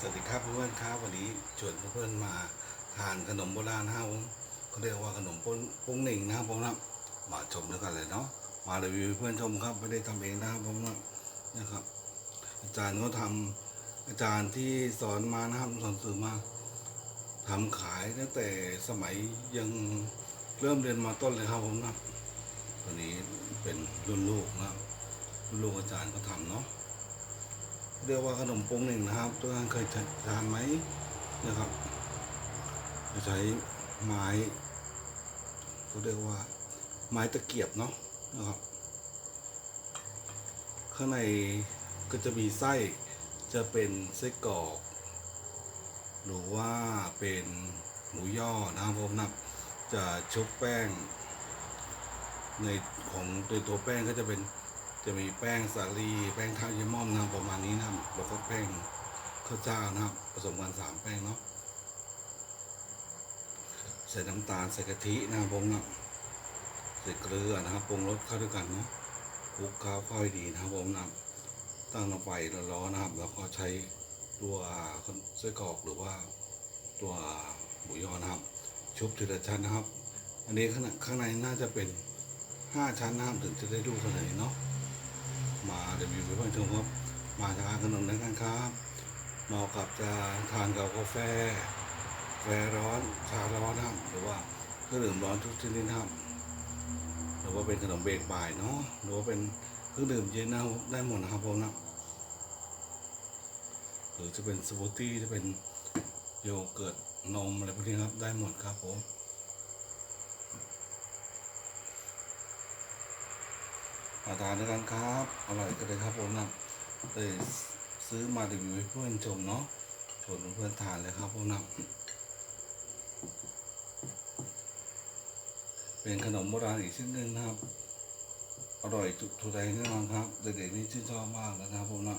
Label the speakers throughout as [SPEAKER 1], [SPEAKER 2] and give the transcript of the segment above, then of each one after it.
[SPEAKER 1] สวัสดีครับเพื่อนๆครับวันนี้ชวนเพื่อนๆมาทานขนมโบราณนะครับผมเขาเรียกว่าขนมปุ้งปุ้งหนิงนะครับผมนะมาชมด้วยกันเลยเนาะมารีวิวเพื่อนชมครับไม่ได้ทำเองนะครับผมนะนะครับ อาจารย์เขาทำอาจารย์ที่สอนมานะครับสอนสื่อมาทำขายตั้งแต่สมัยยังเริ่มเรียนมาต้นเลยครับผมนะตัวนี้เป็นรุ่นลูกนะรุ่นลูกอาจารย์ก็ทำเนาะ เรียกว่าขนมปงหนึ่งนะครับ ทุกท่านเคยทานไหมนะครับจะใช้ไม้เขาเรียกว่า ไม้ตะเกียบเนาะนะครับ ข้างในก็จะมีไส้จะเป็นไส้กรอกหรือว่าเป็นหมูย่อนะครับผมนะจะชุบแป้ง ในของตัวตัวแป้งก็จะเป็นจะมีแป้งสาลีแป้งข้าวเยายม่อมนะประมาณนี้ แล้วก็แป้งข้าวเจ้านะครับ ผสมกันสามแป้งเนาะใส่น้ำตาลใส่กะทินะครับผมนะใส่เกลือนะครับปรุงรสเข้าด้วยกันเนาะคลุกเคล้าเข้าให้ดีนะครับผมนะตั้งลงไปร้อนๆนะครับ แล้วก็ใช้ตัวไส้กรอกหรือว่าตัวหมูยอนะครับ ชุบทีละชั้นนะครับ อันนี้ข้างในข้างในน่าจะเป็นห้าชั้นนะครับถึงจะได้ดูเท่าไหร่เนาะมาเดบิวต์เพื่อนชมครับ มาทานขนมด้วยกันครับเหมาะกับจะทานกับกาแฟแฟร้อนชาร้อนนะหรือว่าเครื่องดื่มร้อนทุกชนิดนะครับหรือว่าเป็นขนมเบรกบ่ายเนาะหรือว่าเป็นเครื่องดื่มเย็นนะได้หมดนะครับผมนะหรือจะเป็นสมูทตี้จะเป็นโยเกิร์ตนมอะไรพวกนี้ครับได้หมดครับผมมาทานด้วยกันครับ อร่อยกันเลยครับผมนะ เลยซื้อมารีวิวให้เพื่อนชมเนาะชวนเพื่อนทานเลยครับผมนะเป็นขนมโบราณอีกชิ้นหนึ่งนะครับ อร่อยจุกใจแน่นอนครับ เด็กๆนี่ชื่นชอบมากนะครับผมนะ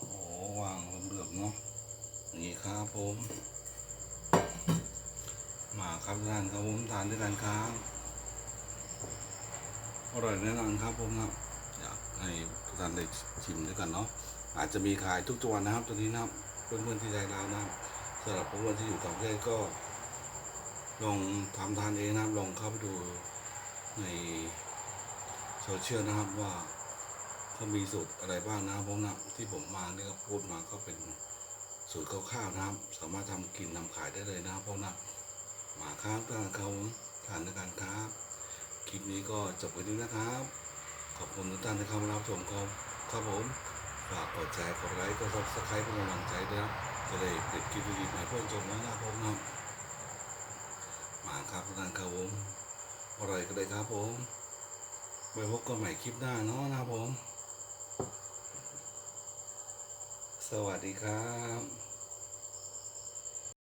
[SPEAKER 1] โอ้วางเหลือมๆเนาะอย่างนี้ ครับผมมาครับท่านครับผมทานด้วยกันครับอร่อยแน่นอนครับผมครับอยากให้ทุกท่านได้ชิมด้วยกันเนาะอาจจะมีขายทุกวันนะครับตัวนี้นะครับเพื่อนๆที่ใจเรานะครับสำหรับเพื่อนๆที่อยู่ต่างประเทศก็ลองทำทานเองนะครับลองเข้าไปดูในโซเชียลนะครับว่าเขามีสูตรอะไรบ้างนะครับผมนะที่ผมมาเนี่ยก็พูดมาก็เป็น สูตรคร่าวๆนะครับ สามารถทำกินทำขายได้เลยนะครับผมนะมาครับทานเขาทานด้วยกันครับ คลิปนี้ก็จบไปนี้นะครับ ขอบคุณทุกท่านที่เข้ามารับชมครับครับผมฝากกดแชร์กดไลค์กดซับสไครป์เป็นกำลังใจด้วยนะจะได้ติดคลิปดีๆใหม่เพื่อนชมนะครับผมนะมาครับทุกท่านครับผมอร่อยกันเลยครับผมไว้พบกันใหม่คลิปหน้าเนาะนะครับผม สวัสดีครับ